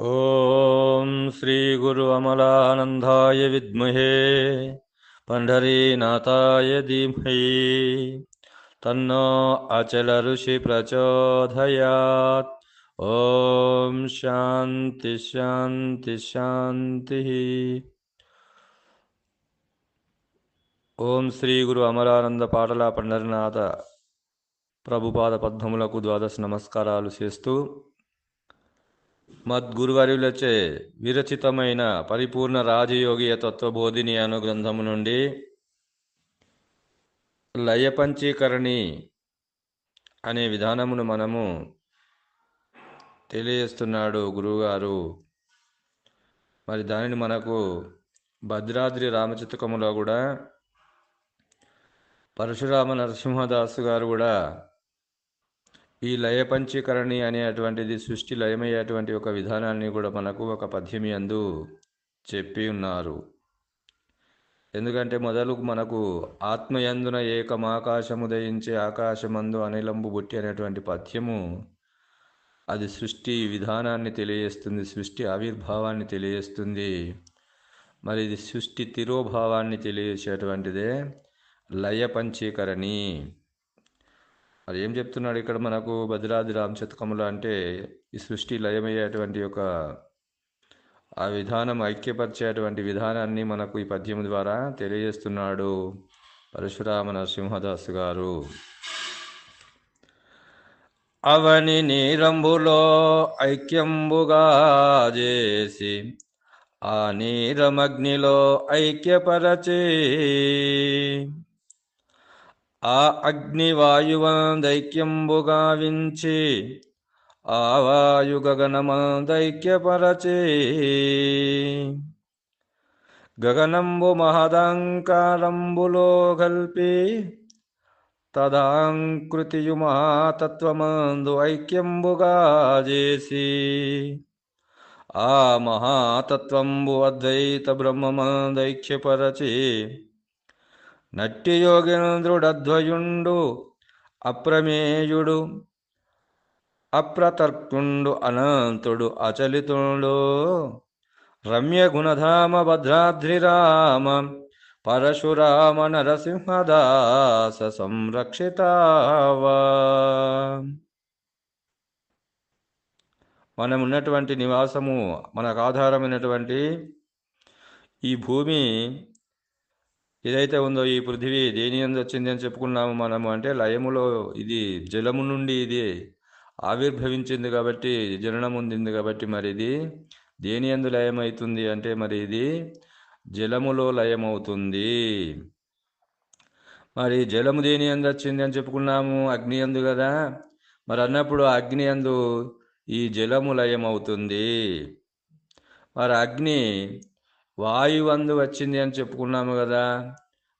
ॐ श्रीगुरु अमलानन्दाय विद्महे पण्ढरीनाथाय धीमहि तन्नो अचलऋषि प्रचोदयात् ॐ शान्ति शान्ति शान्तिः ఓం శ్రీ గురు అమరానంద పాటల పండరినాథ ప్రభుపాద పద్మములకు ద్వాదశ నమస్కారాలు చేస్తూ మద్గురువర్యులచే విరచితమైన పరిపూర్ణ రాజయోగియ తత్వబోధిని అను గ్రంథము నుండి లయపంచీకరణి అనే విధానమును మనము తెలియజేస్తున్నాడు గురువుగారు. మరి దానిని మనకు భద్రాద్రి రామచితకములో కూడా పరశురామ నరసింహదాసు గారు కూడా ఈ లయపంచీకరణి అనేటువంటిది సృష్టి లయమయ్యేటువంటి ఒక విధానాన్ని కూడా మనకు ఒక పద్యమి అందు చెప్పి ఉన్నారు. ఎందుకంటే మొదలు మనకు ఆత్మయందున ఏకమాకాశముదయించే ఆకాశమందు అనిలంబు బుట్టి అనేటువంటి పద్యము అది సృష్టి విధానాన్ని తెలియజేస్తుంది సృష్టి ఆవిర్భావాన్ని తెలియజేస్తుంది. మరి ఇది సృష్టి తిరోభావాన్ని తెలియజేసేటువంటిదే లయ పంచీకరణి మరి ఏం చెప్తున్నాడు ఇక్కడ మనకు భద్రాది రామచతకములు అంటే ఈ సృష్టి లయమయ్యేటువంటి ఒక ఆ విధానం ఐక్యపరిచేటువంటి విధానాన్ని మనకు ఈ పద్యం ద్వారా తెలియజేస్తున్నాడు పరశురామ నరసింహదాసు గారు. అవని నీరంబులో ఐక్యంబుగా చేసి ఆ నీరమగ్నిలో ఐక్యపరచే ఆ అగ్నివాయువందైక్యంబుగా వించి ఆ వాయు గగనమందైక్యపరచే గగనంబు మహదంకారంబులో కల్పి తదాంకృతియు మహాతత్వమందు ఐక్యంబుగా చేసి ఆ మహాతత్వంబు అద్వైత బ్రహ్మమందైక్యపరచి నట్టి యోగేంద్రుడధ్వయుండు అప్రమేయుడు అప్రతర్కుండు అనంతుడు అచలితుడు. రమ్య గుణధామ భద్రాద్రిరామ పరశురామ నరసింహదాస సంరక్షితావా. మనం ఉన్నటువంటి నివాసము మనకు ఆధారమైనటువంటి ఈ భూమి ఏదైతే ఉందో ఈ పృథివీ దేని ఎందు వచ్చింది అని చెప్పుకున్నాము మనము అంటే లయములో ఇది జలము నుండి ఇది ఆవిర్భవించింది కాబట్టి జననం ఉంది కాబట్టి మరి ఇది దేని ఎందు లయమవుతుంది అంటే మరి ఇది జలములో లయమవుతుంది. మరి జలము దేని ఎందు వచ్చింది అని చెప్పుకున్నాము? అగ్ని ఎందు కదా. మరి అన్నప్పుడు అగ్ని ఎందు ఈ జలము లయమవుతుంది. మరి అగ్ని వాయువందు వచ్చింది అని చెప్పుకున్నాము కదా.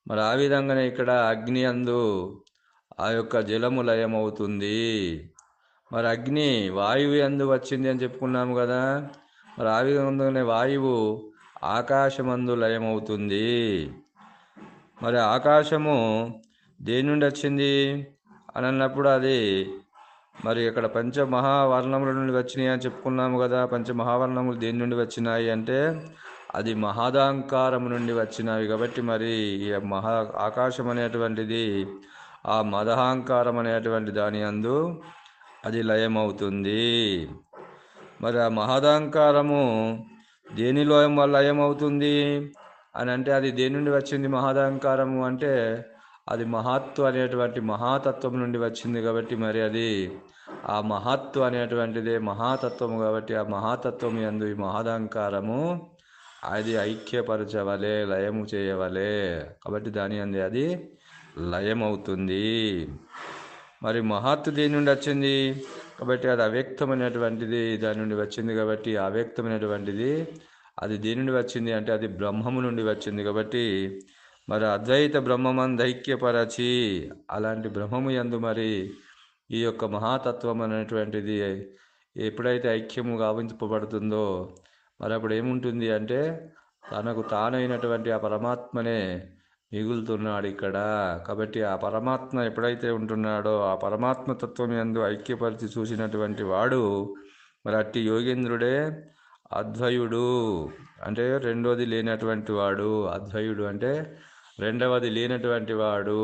మరి ఆ విధంగానే ఇక్కడ అగ్ని అందు ఆ యొక్క జలము లయమవుతుంది. మరి అగ్ని వాయువు అందు వచ్చింది అని చెప్పుకున్నాము కదా. మరి ఆ విధంగానే వాయువు ఆకాశమందు లయమవుతుంది. మరి ఆకాశము దేని నుండి వచ్చింది? అని అన్నప్పుడు అది మరి ఇక్కడ పంచమహావర్ణముల నుండి వచ్చినాయి అని చెప్పుకున్నాము కదా. పంచ మహావర్ణములు దేని నుండి వచ్చినాయి అంటే అది మహదాంకారం నుండి వచ్చినవి కాబట్టి మరి ఈ మహా ఆకాశం అనేటువంటిది ఆ మదహాంకారం అనేటువంటి దాని అందు అది లయమవుతుంది. మరి ఆ మహదాంకారము దేనిలో లయమవుతుంది? అని అంటే అది దేని నుండి వచ్చింది మహదాంకారము అంటే అది మహత్వం అనేటువంటి మహాతత్వం నుండి వచ్చింది కాబట్టి మరి అది ఆ మహత్వం అనేటువంటిదే మహాతత్వము కాబట్టి ఆ మహాతత్వం ఎందు ఈ మహదాంకారము అది ఐక్యపరచవలే లయము చేయవలే. కాబట్టి దాని అంది అది లయమవుతుంది. మరి మహత్తు దేని నుండి వచ్చింది? కాబట్టి అది అవ్యక్తమైనటువంటిది దాని నుండి వచ్చింది కాబట్టి అవ్యక్తమైనటువంటిది అది దేని నుండి వచ్చింది అంటే అది బ్రహ్మము నుండి వచ్చింది కాబట్టి మరి అద్వైత బ్రహ్మమంద ఐక్యపరచి అలాంటి బ్రహ్మము ఎందు మరి ఈ యొక్క మహాతత్వం అనేటువంటిది ఎప్పుడైతే ఐక్యము గావించబడుతుందో మరి అప్పుడు ఏముంటుంది అంటే తనకు తానైనటువంటి ఆ పరమాత్మనే మిగులుతున్నాడు ఇక్కడ. కాబట్టి ఆ పరమాత్మ ఎప్పుడైతే ఉంటున్నాడో ఆ పరమాత్మ తత్వం ఎందు ఐక్యపరిచి చూసినటువంటి వాడు మరి అట్టి యోగేంద్రుడే అద్వయుడు. అంటే రెండోది లేనటువంటి వాడు అద్వయుడు అంటే రెండవది లేనటువంటి వాడు.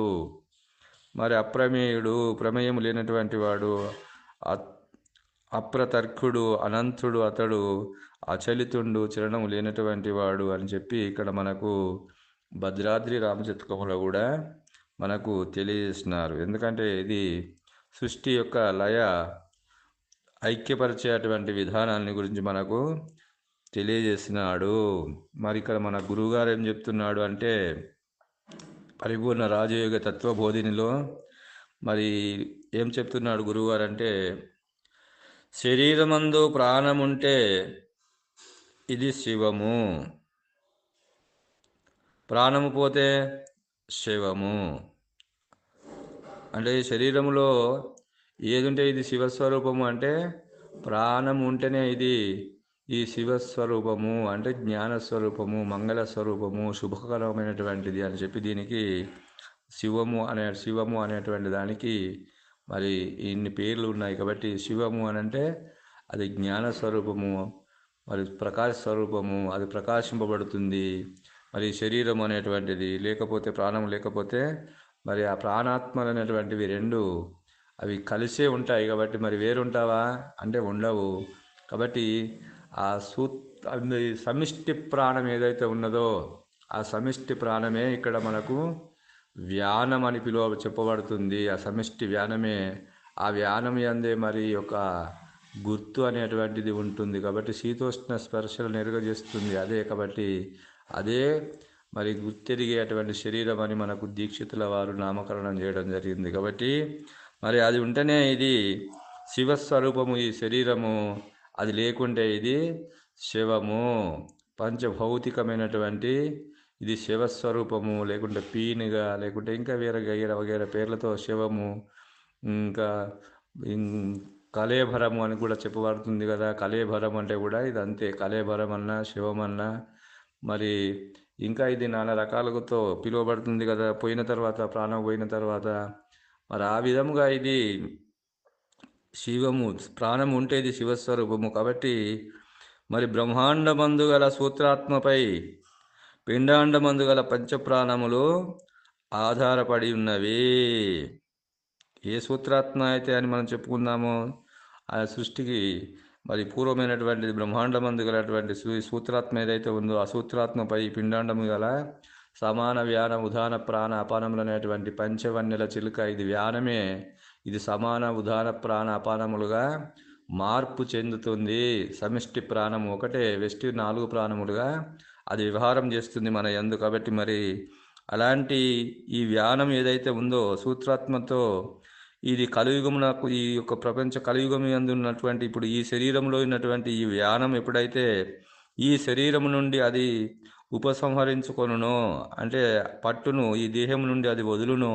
మరి అప్రమేయుడు ప్రమేయం లేనటువంటి వాడు అప్రతర్కుడు అనంతుడు అతడు అచలితుండు చరణం లేనటువంటి వాడు అని చెప్పి ఇక్కడ మనకు భద్రాద్రి రామచతుకములో కూడా మనకు తెలియజేస్తున్నారు. ఎందుకంటే ఇది సృష్టి యొక్క లయ ఐక్యపరిచేటువంటి విధానాన్ని గురించి మనకు తెలియజేస్తున్నాడు. మరి ఇక్కడ మన గురువుగారు ఏం చెప్తున్నాడు అంటే పరిపూర్ణ రాజయోగ తత్వబోధినిలో మరి ఏం చెప్తున్నాడు గురువుగారు అంటే శరీరమందు ప్రాణముంటే ఇది శివము. ప్రాణము పోతే శివము. అంటే శరీరంలో శరీరములో ఏది ఉంటే ఇది శివస్వరూపము అంటే ప్రాణం ఉంటేనే ఇది ఈ శివస్వరూపము అంటే జ్ఞానస్వరూపము మంగళ స్వరూపము శుభకరమైనటువంటిది అని చెప్పి దీనికి శివము అనే శివము అనేటువంటి దానికి మరి ఇన్ని పేర్లు ఉన్నాయి కాబట్టి శివము అని అంటే అది జ్ఞాన స్వరూపము మరి ప్రకాశ స్వరూపము అది ప్రకాశింపబడుతుంది. మరి శరీరం అనేటువంటిది లేకపోతే ప్రాణం లేకపోతే మరి ఆ ప్రాణాత్మలు అనేటువంటివి రెండు అవి కలిసే ఉంటాయి కాబట్టి మరి వేరుంటావా? అంటే ఉండవు. కాబట్టి ఆ సూ సమిష్టి ప్రాణం ఏదైతే ఉన్నదో ఆ సమిష్టి ప్రాణమే ఇక్కడ మనకు వ్యానం అని పిలువ చెప్పబడుతుంది. ఆ సమిష్టి వ్యానమే ఆ వ్యానం అందే మరి ఒక గుర్తు అనేటువంటిది ఉంటుంది. కాబట్టి శీతోష్ణ స్పర్శలు నెరుగజేస్తుంది అదే. కాబట్టి అదే మరి గుర్తెరిగేటువంటి శరీరం అని మనకు దీక్షితుల వారు నామకరణం చేయడం జరిగింది. కాబట్టి మరి అది ఉంటేనే ఇది శివస్వరూపము ఈ శరీరము. అది లేకుంటే ఇది శివము. పంచభౌతికమైనటువంటి ఇది శివస్వరూపము లేకుంటే పీనుగా లేకుంటే ఇంకా వేరే గైర వగైరా పేర్లతో శివము ఇంకా కళేభరము కలేభరము అని కూడా చెప్పబడుతుంది కదా. కలేభరం అంటే కూడా ఇది అంతే. కలేభరం అన్నా శివం అన్నా మరి ఇంకా ఇది నానా రకాలతో పిలువబడుతుంది కదా. పోయిన తర్వాత ప్రాణం పోయిన తర్వాత. మరి ఆ విధముగా ఇది శివము ప్రాణం ఉంటే ఇది శివస్వరూపము. కాబట్టి మరి బ్రహ్మాండమందు గల సూత్రాత్మపై పిండాండమందు గల పంచప్రాణములు ఆధారపడి ఉన్నవి. ఏ సూత్రాత్మ అయితే అని మనం చెప్పుకుందామో. ఆ సృష్టికి మరి పూర్వమైనటువంటి బ్రహ్మాండమందు గలటువంటి సూ- సూత్రాత్మ ఏదైతే ఉందో ఆ సూత్రాత్మపై పిండాండము గల సమాన వ్యాన ఉదాన ప్రాణ అపానములు అనేటువంటి పంచవన్యల చిలుక ఇది వ్యానమే. ఇది సమాన ఉదాన ప్రాణ అపానములుగా మార్పు చెందుతుంది. సమిష్టి ప్రాణము ఒకటే వెష్టి నాలుగు ప్రాణములుగా అది వ్యవహారం చేస్తుంది మన ఎందు కాబట్టి మరి అలాంటి ఈ వ్యానం ఏదైతే ఉందో సూత్రాత్మతో ఇది కలియుగమునకు ఈ యొక్క ప్రపంచ కలియుగం యందు ఉన్నటువంటి ఇప్పుడు ఈ శరీరంలో ఉన్నటువంటి ఈ వ్యానం ఎప్పుడైతే ఈ శరీరం నుండి అది ఉపసంహరించుకొనునో అంటే పట్టును ఈ దేహం నుండి అది వదులును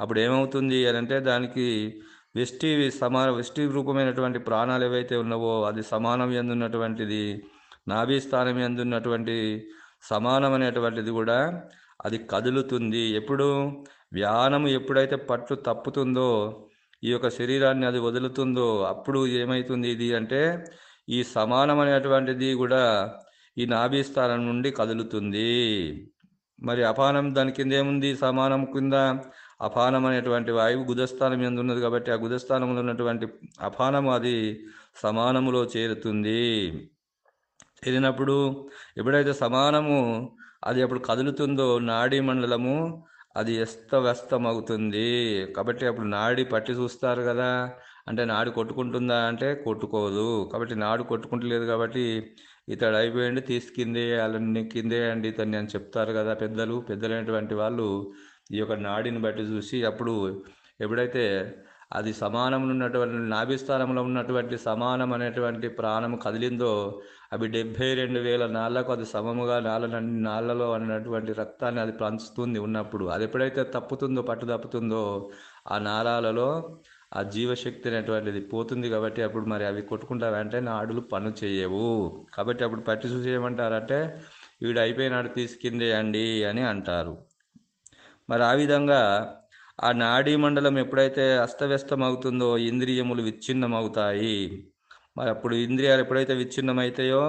అప్పుడు ఏమవుతుంది అని అంటే దానికి వెష్టి సమాన వెష్టి రూపమైనటువంటి ప్రాణాలు ఏవైతే ఉన్నావో అది సమానం ఎందున్నటువంటిది నాభిస్థానం ఎందున్నటువంటి సమానమైనటువంటిది కూడా అది కదులుతుంది. ఎప్పుడు? వ్యానము ఎప్పుడైతే పట్టు తప్పుతుందో ఈ యొక్క శరీరాన్ని అది వదులుతుందో అప్పుడు ఏమవుతుంది ఇది అంటే ఈ సమానమైనటువంటిది కూడా ఈ నాభిస్థానం నుండి కదులుతుంది. మరి అపానం దాని కింద ఏముంది? సమానం కింద అపానం అనేటువంటి వాయువు గుదస్థానం ఎందు ఉన్నది కాబట్టి ఆ గుదస్థానంలో ఉన్నటువంటి అపానము అది సమానములో చేరుతుంది. చేరినప్పుడు ఎప్పుడైతే సమానము అది అప్పుడు కదులుతుందో నాడీ మండలము అది ఎస్తవ్యస్తమవుతుంది కాబట్టి అప్పుడు నాడి పట్టి చూస్తారు కదా. అంటే నాడి కొట్టుకుంటుందా అంటే కొట్టుకోదు. కాబట్టి నాడు కొట్టుకుంటలేదు కాబట్టి ఇతడు అయిపోయింది తీసుకిందే వాళ్ళని కిందే అండి ఇతన్ని అని చెప్తారు కదా పెద్దలు. పెద్దలైనటువంటి వాళ్ళు ఈ యొక్క నాడిని బట్టి చూసి అప్పుడు ఎప్పుడైతే అది సమానం ఉన్నటువంటి నాభిస్థానంలో ఉన్నటువంటి సమానం అనేటువంటి ప్రాణం కదిలిందో అవి డెబ్భై రెండు వేల నాళ్ళకు అది సమముగా నాళ్ళ నాళ్ళలో అన్నటువంటి రక్తాన్ని అది పంచుతుంది ఉన్నప్పుడు. అది ఎప్పుడైతే తప్పుతుందో పట్టు తప్పుతుందో ఆ నాళాలలో ఆ జీవశక్తి అనేటువంటిది పోతుంది కాబట్టి అప్పుడు మరి అవి కొట్టుకుంటారంటే నాడులు పని చేయవు. కాబట్టి అప్పుడు పట్టి చూసి ఏమంటారంటే వీడు అయిపోయినాడు తీసుకిందే అండి అని అంటారు. మరి ఆ విధంగా ఆ నాడీ మండలం ఎప్పుడైతే అస్తవ్యస్తం అవుతుందో ఇంద్రియములు విచ్ఛిన్నమవుతాయి. మరి అప్పుడు ఇంద్రియాలు ఎప్పుడైతే విచ్ఛిన్నమైతాయో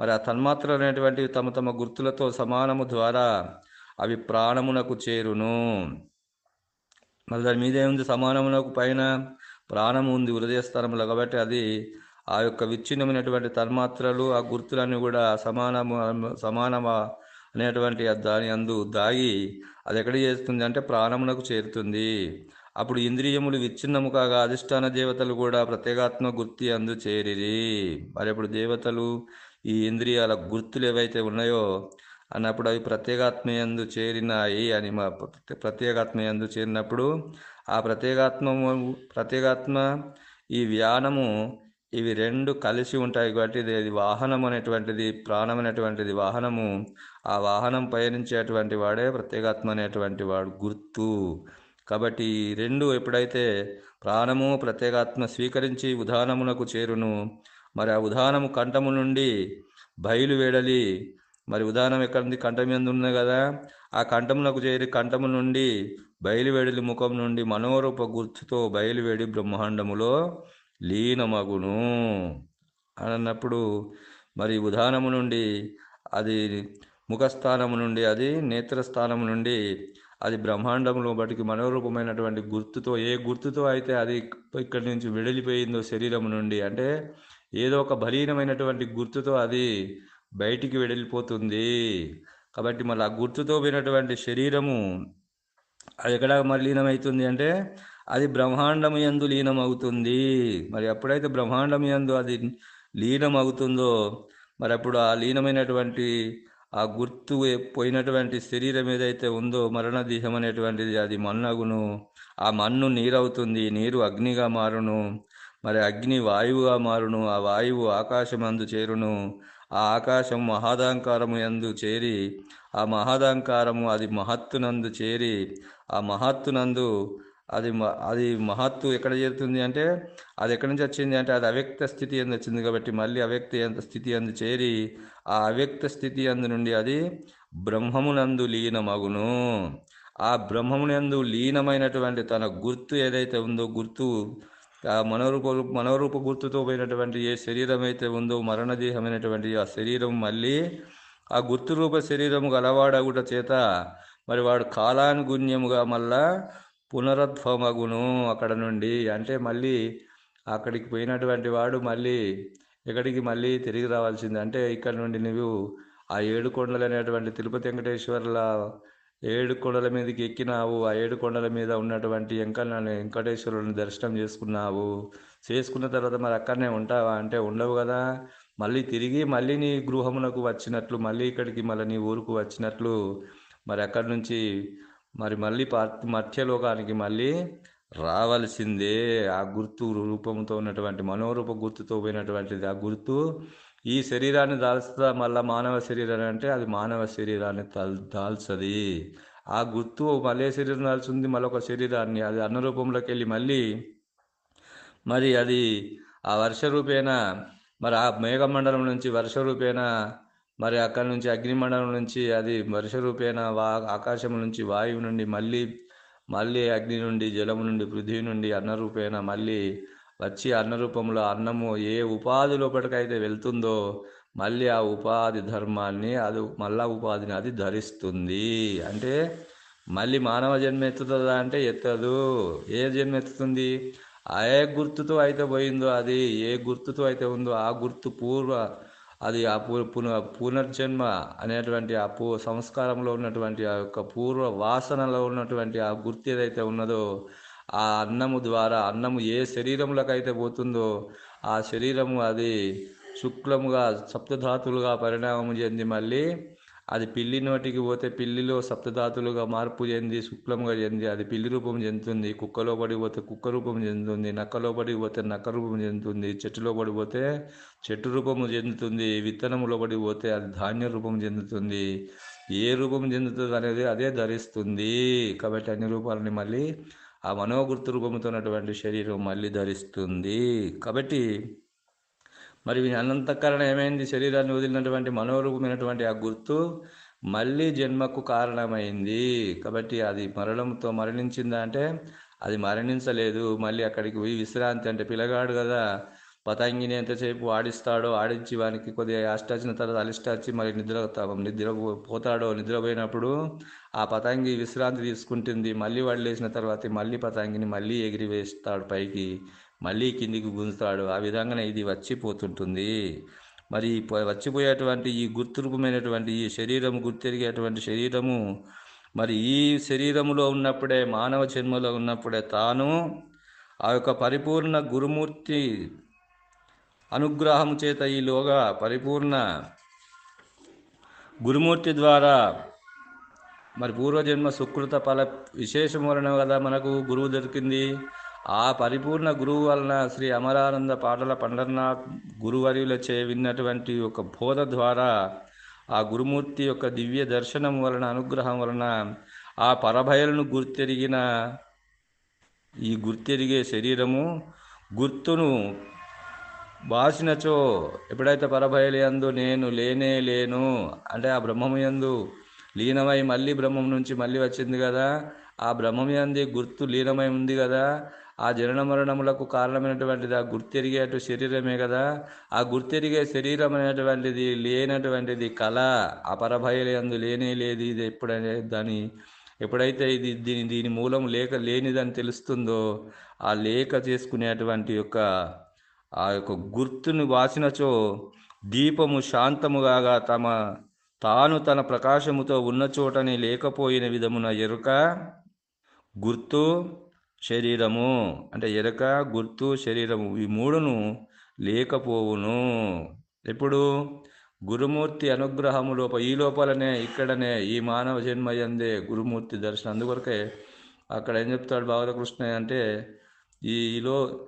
మరి ఆ తన్మాత్రలు అనేటువంటివి తమ తమ గుర్తులతో సమానము ద్వారా అవి ప్రాణమునకు చేరును. మరి దాని మీద ఏముంది? సమానమునకు పైన ప్రాణము ఉంది హృదయ కాబట్టి అది ఆ యొక్క విచ్ఛిన్నమైనటువంటి తన్మాత్రలు ఆ గుర్తులన్నీ కూడా సమానము సమానమా అనేటువంటి దాని అందు దాగి అది ఎక్కడ చేస్తుంది అంటే ప్రాణమునకు చేరుతుంది. అప్పుడు ఇంద్రియములు విచ్ఛిన్నము కాగా అధిష్టాన దేవతలు కూడా ప్రత్యేగాత్మ గుర్తి అందు చేరిరి. మరి అప్పుడు దేవతలు ఈ ఇంద్రియాల గుర్తులు ఏవైతే ఉన్నాయో అన్నప్పుడు అవి ప్రత్యేగాత్మయందు చేరినాయి అని మా ప్రత్యేగాత్మయందు చేరినప్పుడు ఆ ప్రత్యేగాత్మము ప్రత్యేగాత్మ ఈ వ్యానము ఇవి రెండు కలిసి ఉంటాయి కాబట్టి ఇది వాహనం అనేటువంటిది ప్రాణం అనేటువంటిది వాహనము. ఆ వాహనం పయనించేటువంటి వాడే ప్రత్యేగాత్మ అనేటువంటి వాడు గుర్తు. కాబట్టి ఈ రెండు ఎప్పుడైతే ప్రాణము ప్రత్యేగాత్మ స్వీకరించి ఉదానమునకు చేరును మరి ఆ ఉదానము కంఠము నుండి బయలు వేడలి మరి ఉదాహరణ ఎక్కడ ఉంది? కంఠం ఎందు ఉంది కదా. ఆ కంఠమునకు చేరి కంఠము నుండి బయలువెడలి ముఖం నుండి మనోరూప గుర్తుతో బయలువేడి బ్రహ్మాండములో లీనమగును. అన్నప్పుడు మరి ఉదాహరణము నుండి అది ముఖస్థానము నుండి అది నేత్రస్థానము నుండి అది బ్రహ్మాండంలో బటికి మనోరూపమైనటువంటి గుర్తుతో ఏ గుర్తుతో అయితే అది ఇక్కడి నుంచి వెడలిపోయిందో శరీరం నుండి అంటే ఏదో ఒక బలీనమైనటువంటి గుర్తుతో అది బయటికి వెడలిపోతుంది. కాబట్టి మళ్ళీ ఆ గుర్తుతో పోయినటువంటి శరీరము అది ఎక్కడ మరి లీనమవుతుంది అంటే అది బ్రహ్మాండం యందు లీనమవుతుంది. మరి ఎప్పుడైతే బ్రహ్మాండం యందు అది లీనమవుతుందో మరి అప్పుడు ఆ లీనమైనటువంటి ఆ గుర్తు పోయినటువంటి శరీరం ఏదైతే ఉందో మరణదేహం అనేటువంటిది అది మన్నగును. ఆ మన్ను నీరవుతుంది నీరు అగ్నిగా మారును. మరి అగ్ని వాయువుగా మారును ఆ వాయువు ఆకాశమందు చేరును. ఆ ఆకాశం మహాదాంకారము ఎందు చేరి ఆ మహాదాంకారము అది మహత్తునందు చేరి ఆ మహత్తునందు అది మ- అది మహత్తు ఎక్కడ చేరుతుంది అంటే అది ఎక్కడి నుంచి వచ్చింది అంటే అది అవ్యక్త స్థితి అందు వచ్చింది కాబట్టి మళ్ళీ అవ్యక్త స్థితి అందు చేరి ఆ అవ్యక్త స్థితి అందు నుండి అది బ్రహ్మమునందు లీనమగును. ఆ బ్రహ్మమునందు లీనమైనటువంటి తన గుర్తు ఏదైతే ఉందో గుర్తు ఆ మనోరూప మనోరూప గుర్తుతో పోయినటువంటి ఏ శరీరం అయితే ఉందో మరణదేహమైనటువంటి ఆ శరీరం మళ్ళీ ఆ గుర్తు రూప శరీరము గలవాడగుట చేత మరి వాడు కాలానుగుణ్యముగా మళ్ళా పునరుద్భవమగును అక్కడ నుండి. అంటే మళ్ళీ అక్కడికి పోయినటువంటి వాడు మళ్ళీ ఇక్కడికి మళ్ళీ తిరిగి రావాల్సింది. అంటే ఇక్కడ నుండి నువ్వు ఆ ఏడు కొండలు అనేటువంటి తిరుపతి వెంకటేశ్వర్ల ఏడు కొండల మీదకి ఎక్కినావు. ఆ ఏడు కొండల మీద ఉన్నటువంటి వెంకన్న వెంకటేశ్వరుని దర్శనం చేసుకున్నావు. చేసుకున్న తర్వాత మరి అక్కడనే ఉంటావా? అంటే ఉండవు కదా. మళ్ళీ తిరిగి మళ్ళీ నీ గృహమునకు వచ్చినట్లు మళ్ళీ ఇక్కడికి మళ్ళీ నీ ఊరుకు వచ్చినట్లు మరి అక్కడి నుంచి మరి మళ్ళీ పార్తి మధ్యలోకానికి మళ్ళీ రావాల్సిందే. ఆ గుర్తు రూపంతో ఉన్నటువంటి మనోరూప గుర్తుతో పోయినటువంటిది. ఆ గుర్తు ఈ శరీరాన్ని దాల్చుతా మళ్ళీ మానవ శరీరాన్ని అంటే అది మానవ శరీరాన్ని దాల్చది. ఆ గుర్తు మళ్ళీ శరీరం దాల్చుంది మళ్ళీ ఒక శరీరాన్ని. అది అన్న రూపంలోకి వెళ్ళి మళ్ళీ మరి అది ఆ వర్ష రూపేణ మరి ఆ మేఘమండలం నుంచి వర్ష రూపేణ మరి అక్కడి నుంచి అగ్నిమండలం నుంచి అది వర్ష రూపేణ వా ఆకాశం నుంచి వాయువు నుండి మళ్ళీ మళ్ళీ అగ్ని నుండి జలము నుండి పృథ్వీ నుండి అన్నరూపేణ మళ్ళీ వచ్చి అన్న రూపంలో అన్నము ఏ ఉపాధి లోపలికైతే వెళ్తుందో మళ్ళీ ఆ ఉపాధి ధర్మాన్ని అది మళ్ళా ఉపాధిని అది ధరిస్తుంది. అంటే మళ్ళీ మానవ జన్మ ఎత్తుతుందా అంటే ఎత్తదు. ఏ జన్మ ఎత్తుతుంది? ఆ ఏ గుర్తుతో అయితే పోయిందో అది ఏ గుర్తుతో అయితే ఉందో ఆ గుర్తు పూర్వ అది ఆ పున పునర్జన్మ అనేటువంటి ఆ పూ సంస్కారంలో ఉన్నటువంటి ఆ యొక్క పూర్వ వాసనలో ఉన్నటువంటి ఆ గుర్తు ఏదైతే ఉన్నదో ఆ అన్నము ద్వారా అన్నము ఏ శరీరంలోకైతే పోతుందో ఆ శరీరము అది శుక్లముగా సప్తధాతులుగా పరిణామం చెంది మళ్ళీ అది పిల్లి నోటికి పోతే పిల్లిలో సప్తధాతులుగా మార్పు చెంది శుక్లంగా చెంది అది పిల్లి రూపం చెందుతుంది. కుక్కలో పడిపోతే కుక్క రూపం చెందుతుంది. నక్కలో పడిపోతే నక్క రూపం చెందుతుంది. చెట్టులో పడిపోతే చెట్టు రూపము చెందుతుంది. విత్తనములో పడిపోతే అది ధాన్య రూపం చెందుతుంది. ఏ రూపం చెందుతుంది అనేది అదే ధరిస్తుంది. కాబట్టి అన్ని రూపాలని మళ్ళీ ఆ మనోగుర్తు రూపంతో ఉన్నటువంటి శరీరం మళ్ళీ ధరిస్తుంది. కాబట్టి మరి అనంతకరణ ఏమైంది? శరీరాన్ని వదిలినటువంటి మనోరూపమైనటువంటి ఆ గుర్తు మళ్ళీ జన్మకు కారణమైంది. కాబట్టి అది మరణంతో మరణించిందా అంటే అది మరణించలేదు. మళ్ళీ అక్కడికి పోయి విశ్రాంతి అంటే పిల్లగాడు కదా పతంగిని ఎంతసేపు ఆడిస్తాడో ఆడించి వానికి కొద్దిగా అష్టాచిన వచ్చిన తర్వాత అలిష్టాచి వచ్చి మరి నిద్ర నిద్ర పోతాడో నిద్రపోయినప్పుడు ఆ పతంగి విశ్రాంతి తీసుకుంటుంది. మళ్ళీ వాళ్ళు లేచిన తర్వాత మళ్ళీ పతంగిని మళ్ళీ ఎగిరి వేస్తాడు పైకి. మళ్ళీ కిందికి గుంజుతాడు. ఆ విధంగానే ఇది వచ్చిపోతుంటుంది. మరి వచ్చిపోయేటువంటి ఈ గుర్తురూపమైనటువంటి ఈ శరీరం గుర్తిరిగేటువంటి శరీరము మరి ఈ శరీరములో ఉన్నప్పుడే మానవ జన్మలో ఉన్నప్పుడే తాను ఆ యొక్క పరిపూర్ణ గురుమూర్తి అనుగ్రహం చేత ఈలోగా పరిపూర్ణ గురుమూర్తి ద్వారా మరి పూర్వజన్మ సుకృత ఫల విశేషం వలన కదా మనకు గురువు దొరికింది. ఆ పరిపూర్ణ గురువు వలన శ్రీ అమరానంద పాటల పండర్నాథ్ గురువర్యులచే విన్నటువంటి ఒక బోధ ద్వారా ఆ గురుమూర్తి యొక్క దివ్య దర్శనం వలన అనుగ్రహం వలన ఆ పరభయలను గుర్తెరిగిన ఈ గుర్తెరిగే శరీరము గుర్తును బాసినచో ఎప్పుడైతే పరభయలందు నేను లేనే లేను అంటే ఆ బ్రహ్మము యందు లీనమై మళ్ళీ బ్రహ్మం నుంచి మళ్ళీ వచ్చింది కదా ఆ బ్రహ్మం గుర్తు లీనమై ఉంది కదా ఆ జనన మరణములకు కారణమైనటువంటిది ఆ గుర్తెరిగేటు శరీరమే కదా. ఆ గుర్తెరిగే శరీరం అనేటువంటిది లేనటువంటిది కళ అపరభయలందు లేనే లేదు ఇది ఎప్పుడనే దాని ఎప్పుడైతే ఇది దీని దీని మూలం లేక లేనిదని తెలుస్తుందో ఆ లేక చేసుకునేటువంటి యొక్క ఆ యొక్క గుర్తును వాసినచో దీపము శాంతముగా తమ తాను తన ప్రకాశముతో ఉన్న చోటని లేకపోయిన విధమున ఎరుక గుర్తు శరీరము అంటే ఎరక గుర్తు శరీరము ఈ మూడును లేకపోవును. ఎప్పుడు? గురుమూర్తి అనుగ్రహము లోప ఈ లోపలనే ఇక్కడనే ఈ మానవ జన్మయందే గురుమూర్తి దర్శనం. అందుకొరకే అక్కడ ఏం చెప్తాడు భాగవతకృష్ణ అంటే ఈలో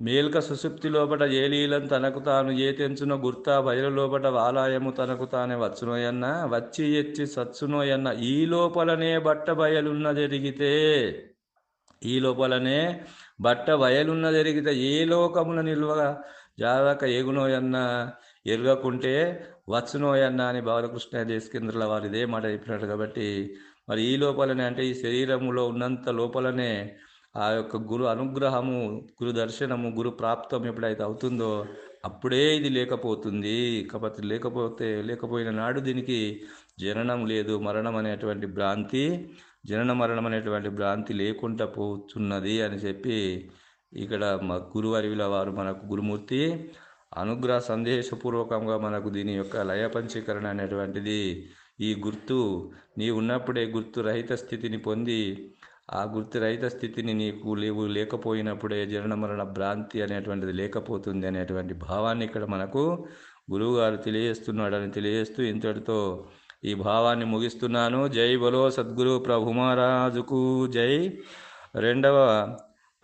మేల్క సుసుప్తి లోపట ఏ తనకు తాను ఏ తెంచునో గుర్తా బయలు లోపట వాలాయము తనకు తానే వచ్చునోయన్న వచ్చి ఎచ్చి సచ్చునోయన్న ఈ లోపలనే బట్ట బయలున్న జరిగితే ఈ లోపలనే బట్ట బయలున్న జరిగితే ఏ లోకమున నిల్వగా జాదక ఏగునోయన్న ఎరగకుంటే వచ్చునోయన్న అని బాలకృష్ణ దేశకేంద్రుల వారు ఇదే మాట చెప్పినట్టు కాబట్టి మరి ఈ లోపలనే అంటే ఈ శరీరములో ఉన్నంత లోపలనే ఆ యొక్క గురు అనుగ్రహము గురు దర్శనము గురు ప్రాప్తం ఎప్పుడైతే అవుతుందో అప్పుడే ఇది లేకపోతుంది. కాబట్టి లేకపోతే లేకపోయిన నాడు దీనికి జననం లేదు మరణం అనేటువంటి భ్రాంతి జనన మరణం అనేటువంటి భ్రాంతి లేకుండా పోతున్నది అని చెప్పి ఇక్కడ మా గురువరివిల వారు మనకు గురుమూర్తి అనుగ్రహ సందేశపూర్వకంగా మనకు దీని యొక్క లయ పంచీకరణ అనేటువంటిది ఈ గుర్తు నీ ఉన్నప్పుడే గుర్తు రహిత స్థితిని పొంది ఆ గుర్తురహిత స్థితిని నీకు లేవు లేకపోయినప్పుడే జననమరణ భ్రాంతి అనేటువంటిది లేకపోతుంది అనేటువంటి భావాన్ని ఇక్కడ మనకు గురువుగారు తెలియజేస్తున్నాడని తెలియజేస్తూ ఇంతటితో ఈ భావాన్ని ముగిస్తున్నాను. జై బలో సద్గురు ప్రభు మహారాజుకు జై. రెండవ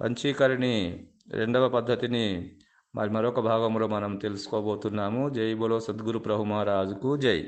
పంచీకరణి రెండవ పద్ధతిని మరి మరొక భాగంలో మనం తెలుసుకోబోతున్నాము. జై బలో సద్గురు ప్రభు మహారాజుకు జై.